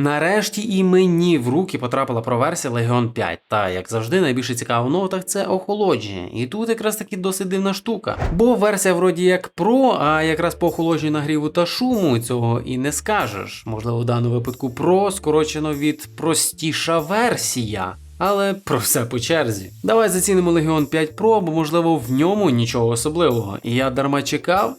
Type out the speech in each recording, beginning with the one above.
Нарешті і мені в руки потрапила проверсія Legion 5. Та як завжди, найбільше цікаво в ноутах це охолодження. І тут якраз таки досить дивна штука. Бо версія вроді як Pro, а якраз по охолодженню нагріву та шуму цього і не скажеш. Можливо, в даному випадку Pro скорочено від простіша версія. Але про все по черзі. Давай зацінимо Legion 5 Pro, бо можливо в ньому нічого особливого. І я дарма чекав.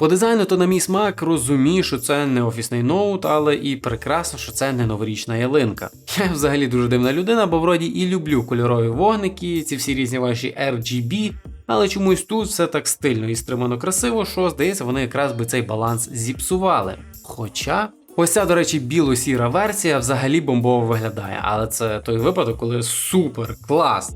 По дизайну то на мій смак розумію, що це не офісний ноут, але і прекрасно, що це не новорічна ялинка. Я взагалі дуже дивна людина, бо вроді і люблю кольорові вогники, ці всі різні ваші RGB, але чомусь тут все так стильно і стримано красиво, що здається, вони якраз би цей баланс зіпсували. Хоча. Ось ця, до речі, біло-сіра версія взагалі бомбово виглядає, але це той випадок, коли супер клас.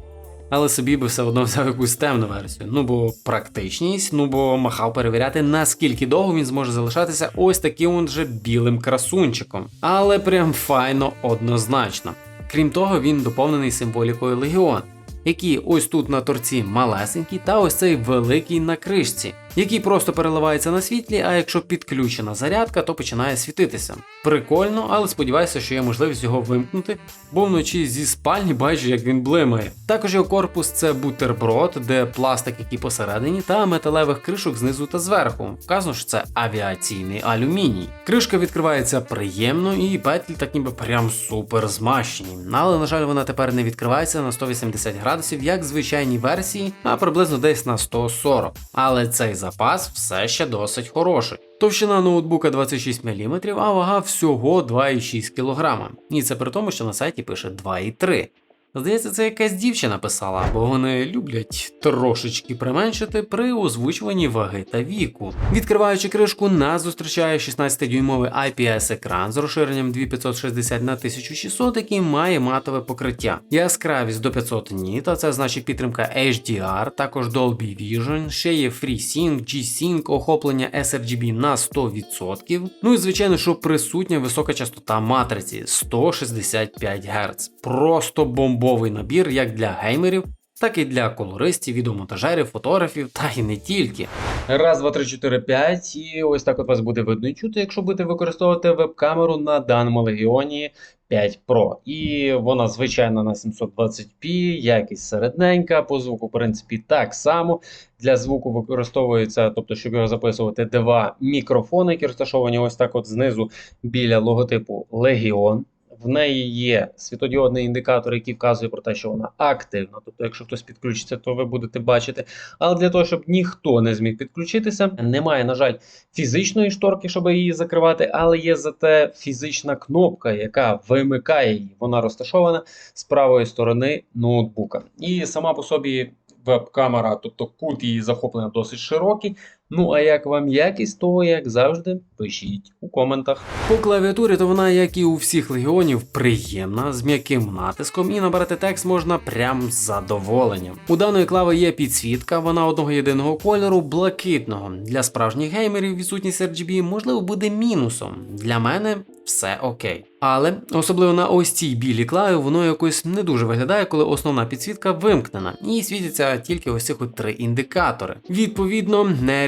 Але собі би все одно взяв якусь темну версію. Ну бо практичність, ну бо махав перевіряти, наскільки довго він зможе залишатися ось таким же білим красунчиком. Але прям файно однозначно. Крім того, він доповнений символікою Легіон, які ось тут на торці малесенькі, та ось цей великий на кришці, який просто переливається на світлі, а якщо підключена зарядка, то починає світитися. Прикольно, але сподіваюся, що є можливість його вимкнути, бо вночі зі спальні бачу, як він блимає. Також його корпус це бутерброд, де пластик, який посередині, та металевих кришок знизу та зверху. Вказано, що це авіаційний алюміній. Кришка відкривається приємно, і петлі так ніби прям супер змащені. Але, на жаль, вона тепер не відкривається на 180 градусів, як в звичайній версії, а приблизно десь на 140. Але цей запас все ще досить хороший. Товщина ноутбука 26 мм, а вага всього 2,6 кг. І це при тому, що на сайті пише 2,3. Здається, це якась дівчина писала, бо вони люблять трошечки применшити при озвучуванні ваги та віку. Відкриваючи кришку, нас зустрічає 16-дюймовий IPS-екран з розширенням 2560 на 1600, який має матове покриття. Яскравість до 500 ніт, а це значить підтримка HDR, також Dolby Vision, ще є FreeSync, G-Sync, охоплення sRGB на 100%. Ну і звичайно, що присутня висока частота матриці 165 Гц. Просто бомбовий набір як для геймерів, так і для колористів, відеомонтажерів, фотографів, та й не тільки. Раз, два, три, чотири, п'ять. І ось так от вас буде видно і чути, якщо будете використовувати веб-камеру на даному легіоні 5 Pro. І вона звичайно на 720p, якість середненька, по звуку, в принципі, так само. Для звуку використовується, тобто, щоб його записувати, два мікрофони, які розташовані ось так от знизу біля логотипу Legion. В неї є світодіодний індикатор, який вказує про те, що вона активна. Тобто, якщо хтось підключиться, то ви будете бачити. Але для того, щоб ніхто не зміг підключитися, немає, на жаль, фізичної шторки, щоб її закривати, але є зате фізична кнопка, яка вимикає її. Вона розташована з правої сторони ноутбука. І сама по собі веб-камера, тобто кут її захоплення досить широкий. Ну а як вам якість, то як завжди, пишіть у коментах. По клавіатурі то вона, як і у всіх легіонів, приємна, з м'яким натиском, і набирати текст можна прям з задоволенням. У даної клави є підсвітка, вона одного єдиного кольору, блакитного. Для справжніх геймерів відсутність RGB можливо буде мінусом. Для мене все окей. Але особливо на ось цій білій клаві воно якось не дуже виглядає, коли основна підсвітка вимкнена, і світяться тільки ось цих три індикатори. Відповідно,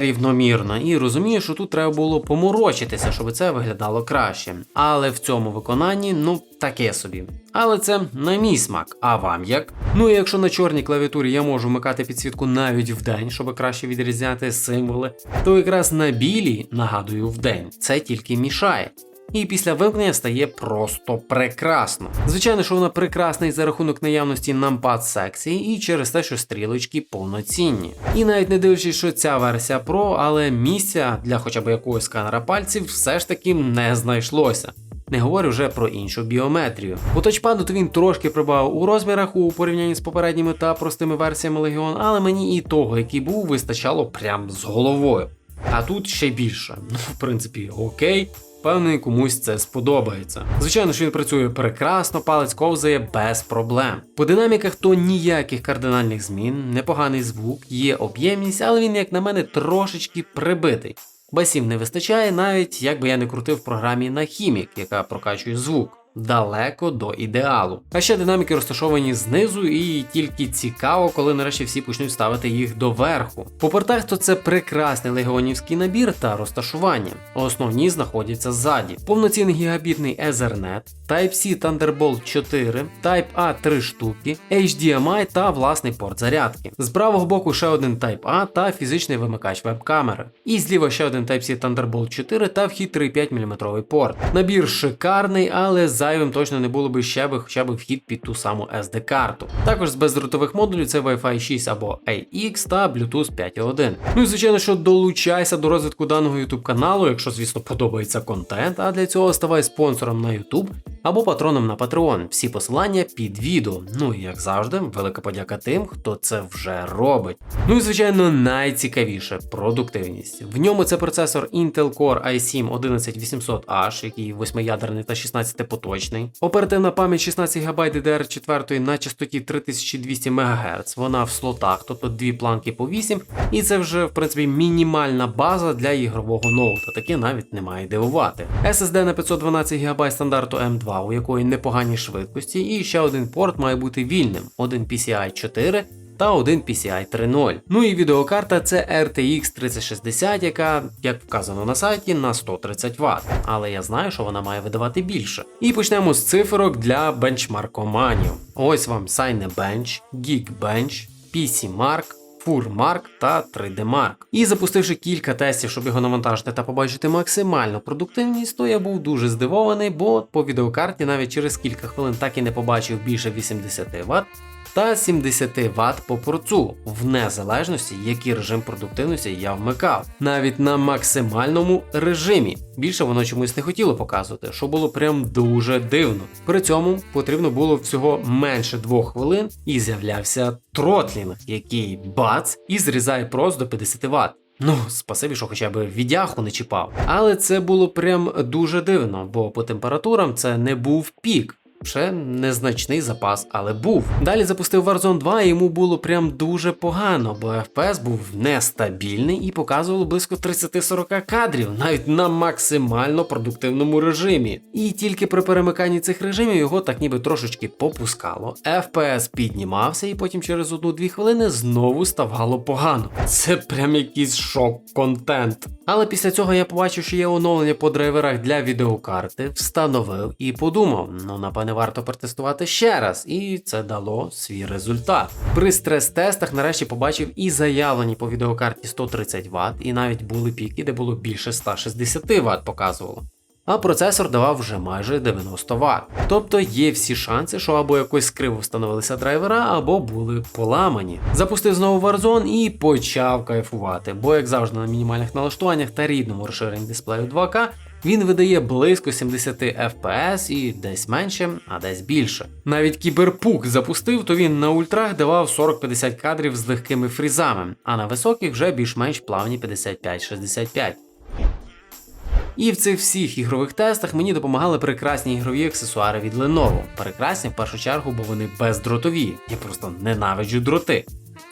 нерівномірно. І розумію, що тут треба було поморочитися, щоб це виглядало краще. Але в цьому виконанні, ну, таке собі. Але це на мій смак. А вам як? Ну і якщо на чорній клавіатурі я можу вмикати підсвітку навіть вдень, щоб краще відрізняти символи, то якраз на білій, нагадую, вдень це тільки мішає. І після вимкнення стає просто прекрасно. Звичайно, що вона прекрасна і за рахунок наявності нампад секції, і через те, що стрілочки повноцінні. І навіть не дивлячись, що ця версія Pro, але місця для хоча б якогось сканера пальців все ж таки не знайшлося. Не говорю вже про іншу біометрію. У тачпаду то він трошки прибавив у розмірах у порівнянні з попередніми та простими версіями Legion, але мені і того, який був, вистачало прям з головою. А тут ще більше. Ну, в принципі, окей. Певний комусь це сподобається. Звичайно, що він працює прекрасно, палець ковзає без проблем. По динаміках то ніяких кардинальних змін, непоганий звук, є об'ємність, але він, як на мене, трошечки прибитий. Басів не вистачає, навіть якби я не крутив в програмі на хімік, яка прокачує звук. Далеко до ідеалу. А ще динаміки розташовані знизу, і тільки цікаво, коли нарешті всі почнуть ставити їх доверху. По портах то це прекрасний легіонівський набір та розташування. Основні знаходяться ззаді. Повноцінний гігабітний Ethernet, Type-C Thunderbolt 4, Type-A 3 штуки, HDMI та власний порт зарядки. З правого боку ще один Type-A та фізичний вимикач веб-камери. І зліва ще один Type-C Thunderbolt 4 та вхід 3,5 мм порт. Набір шикарний, але зайвим точно не було би ще би хоча б вхід під ту саму SD-карту. Також з бездротових модулів це Wi-Fi 6 або AX та Bluetooth 5.1. Ну і звичайно, що долучайся до розвитку даного YouTube каналу, якщо, звісно, подобається контент, а для цього ставай спонсором на YouTube або патроном на Patreon. Всі посилання під відео. Ну і як завжди, велика подяка тим, хто це вже робить. Ну і звичайно, найцікавіше продуктивність. В ньому це процесор Intel Core i7 11800H, який 8-ядерний та 16-поточний. Оперативна пам'ять 16 ГБ DDR4 на частоті 3200 МГц. Вона в слотах, тобто дві планки по 8, і це вже в принципі мінімальна база для ігрового ноута. Таке навіть не має дивувати. SSD на 512 ГБ стандарту M2, у якої непогані швидкості, і ще один порт має бути вільним: один PCI 4 та один PCI 3.0. Ну і відеокарта це RTX 3060, яка, як вказано на сайті, на 130 Вт. Але я знаю, що вона має видавати більше. І почнемо з циферок для бенчмаркоманів. Ось вам Cinebench, Geekbench, PCMark, FurMark та 3D-Mark. І запустивши кілька тестів, щоб його навантажити та побачити максимальну продуктивність, то я був дуже здивований, бо по відеокарті навіть через кілька хвилин так і не побачив більше 80 Вт та 70 Вт по порцу, в незалежності, який режим продуктивності я вмикав, навіть на максимальному режимі. Більше воно чомусь не хотіло показувати, що було прям дуже дивно. При цьому потрібно було всього менше двох хвилин, і з'являвся тротлінг, який бац і зрізає прос до 50 Вт. Ну, спасибі, що хоча б відяху не чіпав. Але це було прям дуже дивно, бо по температурам це не був пік. Ще незначний запас, але був. Далі запустив Warzone 2, і йому було прям дуже погано, бо FPS був нестабільний і показувало близько 30-40 кадрів, навіть на максимально продуктивному режимі. І тільки при перемиканні цих режимів його так ніби трошечки попускало. FPS піднімався, і потім через 1-2 хвилини знову ставало погано. Це прям якийсь шок-контент. Але після цього я побачив, що є оновлення по драйверах для відеокарти, встановив і подумав: ну напевне, варто протестувати ще раз, і це дало свій результат. При стрес-тестах нарешті побачив і заявлені по відеокарті 130 Вт, і навіть були піки, де було більше 160 Вт показувало. А процесор давав вже майже 90 Вт. Тобто є всі шанси, що або якось криво встановилися драйвера, або були поламані. Запустив знову Warzone і почав кайфувати, бо, як завжди, на мінімальних налаштуваннях та рідному розширенні дисплею 2К він видає близько 70 FPS і десь менше, а десь більше. Навіть кіберпук запустив, то він на ультрах давав 40-50 кадрів з легкими фрізами, а на високих вже більш-менш плавні 55-65. І в цих всіх ігрових тестах мені допомагали прекрасні ігрові аксесуари від Lenovo. Прекрасні в першу чергу, бо вони бездротові. Я просто ненавиджу дроти.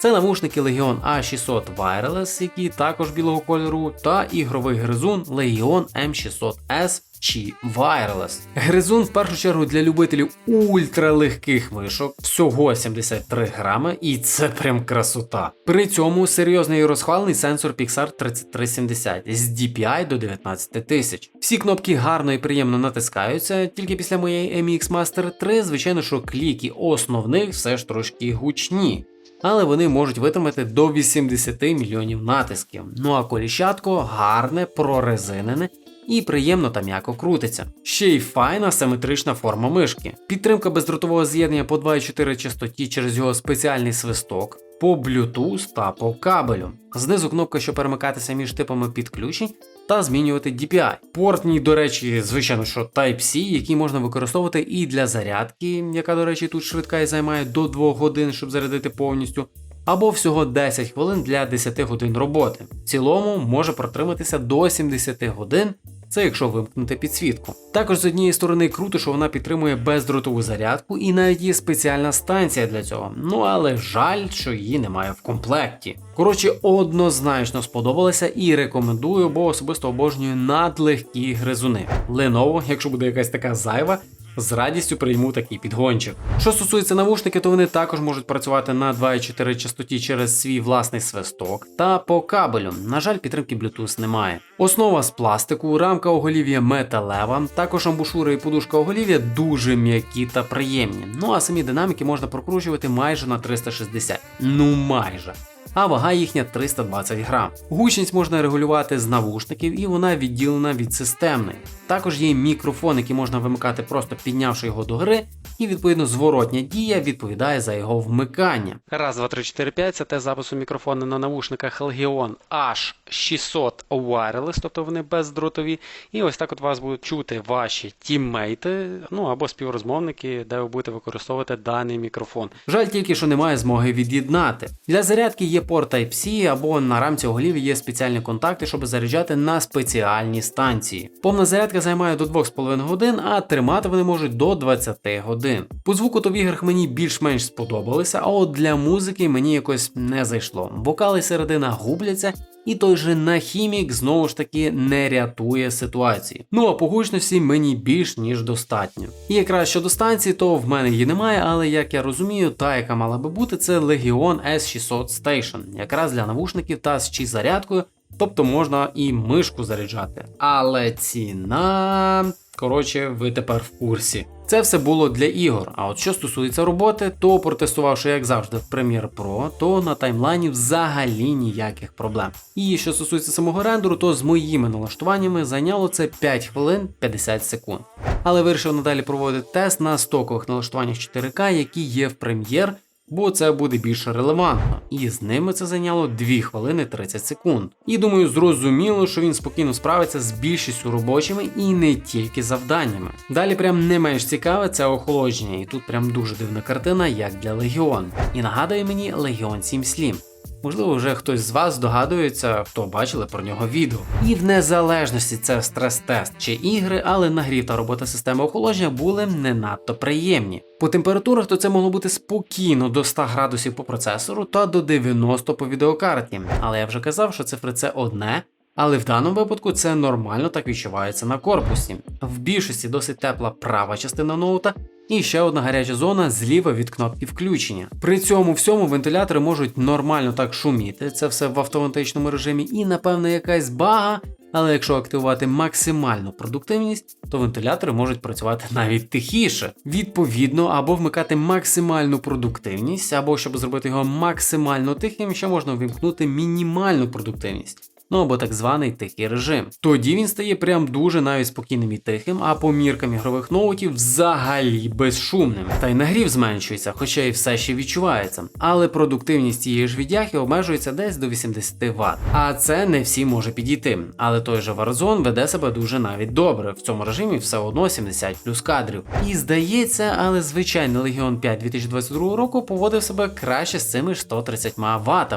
Це навушники Legion A600 Wireless, які також білого кольору, та ігровий гризун Legion M600S чи Wireless. Гризун в першу чергу для любителів ультралегких мишок, всього 73 грами, і це прям красота. При цьому серйозний і розхвалений сенсор Pixar 3370 з DPI до 19 тисяч. Всі кнопки гарно і приємно натискаються, тільки після моєї MX Master 3, звичайно, що кліки основних все ж трошки гучні але вони можуть витримати до 80 мільйонів натисків. Ну а коліщатко гарне, прорезинене. І приємно та м'яко крутиться. Ще й файна симетрична форма мишки. Підтримка бездротового з'єднання по 2,4 частоті через його спеціальний свисток, по Bluetooth та по кабелю. Знизу кнопка, щоб перемикатися між типами підключень, та змінювати DPI. Портній, до речі, звичайно, що Type-C, який можна використовувати і для зарядки, яка, до речі, тут швидка і займає до 2 годин, щоб зарядити повністю. Або всього 10 хвилин для 10 годин роботи. В цілому може протриматися до 70 годин це якщо вимкнути підсвітку. Також з однієї сторони круто, що вона підтримує бездротову зарядку і навіть є спеціальна станція для цього. Ну але жаль, що її немає в комплекті. Коротше, однозначно сподобалася і рекомендую, бо особисто обожнюю надлегкі гризуни. Lenovo, якщо буде якась така зайва, з радістю прийму такий підгончик. Що стосується навушників, то вони також можуть працювати на 2,4 частоті через свій власний свисток та по кабелю. На жаль, підтримки Bluetooth немає. Основа з пластику, рамка оголів'я металева, також амбушури і подушка оголів'я дуже м'які та приємні. Ну а самі динаміки можна прокручувати майже на 360. Ну майже а вага їхня 320 грам. Гучність можна регулювати з навушників і вона відділена від системної. Також є мікрофон, який можна вимикати просто піднявши його до гри, і відповідно зворотня дія відповідає за його вмикання. Раз, два, три, чотири, п'ять це те запису мікрофону на навушниках Helgion H600 Wireless, тобто вони бездротові. І ось так от вас будуть чути ваші тіммейти, ну або співрозмовники, де ви будете використовувати даний мікрофон. Жаль тільки, що немає змоги від'єднати. Для зарядки є порт Type-C або на рамці оголів є спеціальні контакти, щоб заряджати на спеціальні станції. Повна зарядка займає до 2,5 годин, а тримати вони можуть до 20 годин. По звуку то в іграх мені більш-менш сподобалися, а от для музики мені якось не зайшло. Вокали середина губляться. І той же нахімік знову ж таки не рятує ситуації. Ну а по гучності мені більш ніж достатньо. І якраз щодо станції, то в мене її немає, але як я розумію, та, яка мала би бути, це Legion S600 Station, якраз для навушників та з чи зарядкою, тобто можна і мишку заряджати. Але ціна. Коротше, ви тепер в курсі. Це все було для ігор. А от що стосується роботи, то протестувавши, як завжди, в Premiere Pro, то на таймлайні взагалі ніяких проблем. І що стосується самого рендеру, то з моїми налаштуваннями зайняло це 5 хвилин 50 секунд. Але вирішив надалі проводити тест на стокових налаштуваннях 4К, які є в Premiere, бо це буде більш релевантно, і з ними це зайняло 2 хвилини 30 секунд. І думаю, зрозуміло, що він спокійно справиться з більшістю робочими і не тільки завданнями. Далі прям не менш цікаве це охолодження, і тут прям дуже дивна картина, як для Легіон. І нагадує мені Легіон 7 Slim. Можливо, вже хтось з вас здогадується, хто бачили про нього відео. І в незалежності це стрес-тест чи ігри, але нагрів та робота системи охолодження були не надто приємні. По температурах то це могло бути спокійно до 100 градусів по процесору та до 90 по відеокарті. Але я вже казав, що цифри це одне. Але в даному випадку це нормально так відчувається на корпусі. В більшості досить тепла права частина ноута, і ще одна гаряча зона зліва від кнопки включення. При цьому всьому вентилятори можуть нормально так шуміти, це все в автоматичному режимі, і напевно якась бага. Але якщо активувати максимальну продуктивність, то вентилятори можуть працювати навіть тихіше. Відповідно, або вмикати максимальну продуктивність, або щоб зробити його максимально тихим, ще можна вимкнути мінімальну продуктивність ну або так званий тихий режим. Тоді він стає прям дуже навіть спокійним і тихим, а по міркам ігрових ноутів взагалі безшумним. Та й нагрів зменшується, хоча і все ще відчувається. Але продуктивність цієї ж віддяхи обмежується десь до 80 Вт. А це не всі може підійти. Але той же Warzone веде себе дуже навіть добре. В цьому режимі все одно 70 плюс кадрів. І здається, але звичайний Legion 5 2022 року поводив себе краще з цими 130 Вт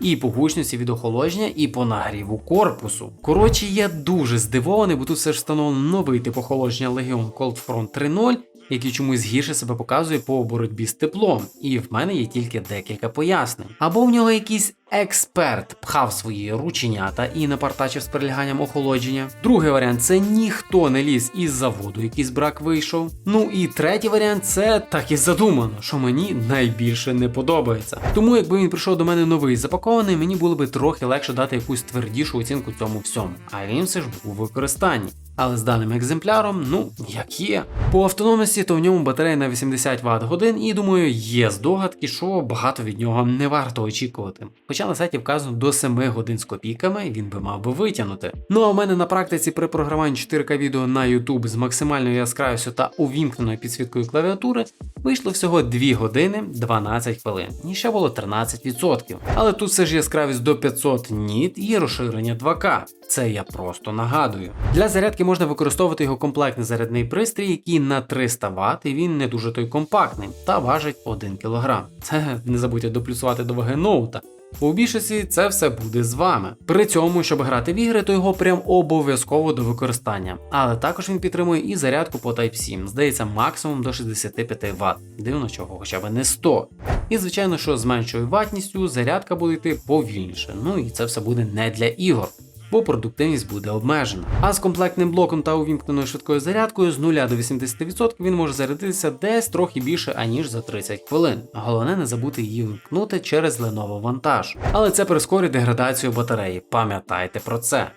і по гучності від охолодження, і по нагріву корпусу. Коротше, я дуже здивований, бо тут все ж встановлено новий тип охолодження Legion Cold Front 3.0 який чомусь гірше себе показує по боротьбі з теплом, і в мене є тільки декілька пояснень. Або в нього якийсь експерт пхав свої рученята і напартачив з переляганням охолодження. Другий варіант це ніхто не ліз із заводу, якийсь брак вийшов. Ну і третій варіант це так і задумано, що мені найбільше не подобається. Тому якби він прийшов до мене новий запакований, мені було би трохи легше дати якусь твердішу оцінку цьому всьому. А він все ж був у використанні. Але з даним екземпляром, ну, як є. По автономності, то в ньому батарея на 80 Вт годин, і думаю, є здогадки, що багато від нього не варто очікувати. Хоча на сайті вказано до 7 годин з копійками, він би мав би витягнути. Ну а у мене на практиці при програмуванні 4К відео на YouTube з максимальною яскравістю та увімкненою підсвіткою клавіатури вийшло всього 2 години 12 хвилин. І ще було 13%. Але тут все ж яскравість до 500 ніт і розширення 2К. Це я просто нагадую. Для зарядки можна використовувати його комплектний зарядний пристрій, який на 300 Вт, і він не дуже той компактний та важить 1 кг. Це не забудьте доплюсувати до ваги ноута. У більшості це все буде з вами. При цьому, щоб грати в ігри, то його прям обов'язково до використання. Але також він підтримує і зарядку по Type-C, здається, максимум до 65 Вт. Дивно чого, хоча б не 100. І звичайно, що з меншою ватністю зарядка буде йти повільніше. Ну і це все буде не для ігор. Бо продуктивність буде обмежена. А з комплектним блоком та увімкненою швидкою зарядкою з 0 до 80% він може зарядитися десь трохи більше аніж за 30 хвилин. Головне не забути її вмкнути через Lenovo вантаж. Але це прискорить деградацію батареї. Пам'ятайте про це.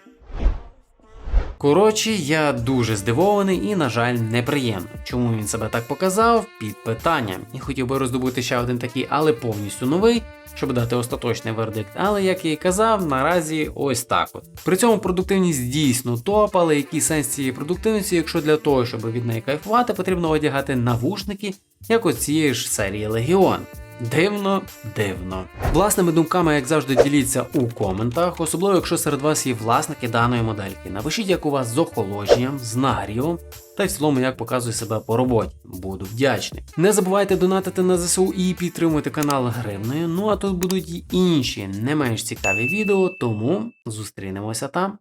Коротше, я дуже здивований і, на жаль, неприємно. Чому він себе так показав? Під питанням. І хотів би роздобути ще один такий, але повністю новий, щоб дати остаточний вердикт. Але як я і казав, наразі ось так от. При цьому продуктивність дійсно топ, але який сенс цієї продуктивності, якщо для того, щоб від неї кайфувати, потрібно одягати навушники, як от цієї ж серії Легіон. Дивно, дивно. Власними думками, як завжди, діліться у коментах, особливо якщо серед вас є власники даної модельки. Напишіть, як у вас з охолодженням, з нагрівом, та й в цілому, як показує себе по роботі. Буду вдячний. Не забувайте донатити на ЗСУ і підтримувати канал гривною. Ну а тут будуть і інші не менш цікаві відео, тому зустрінемося там.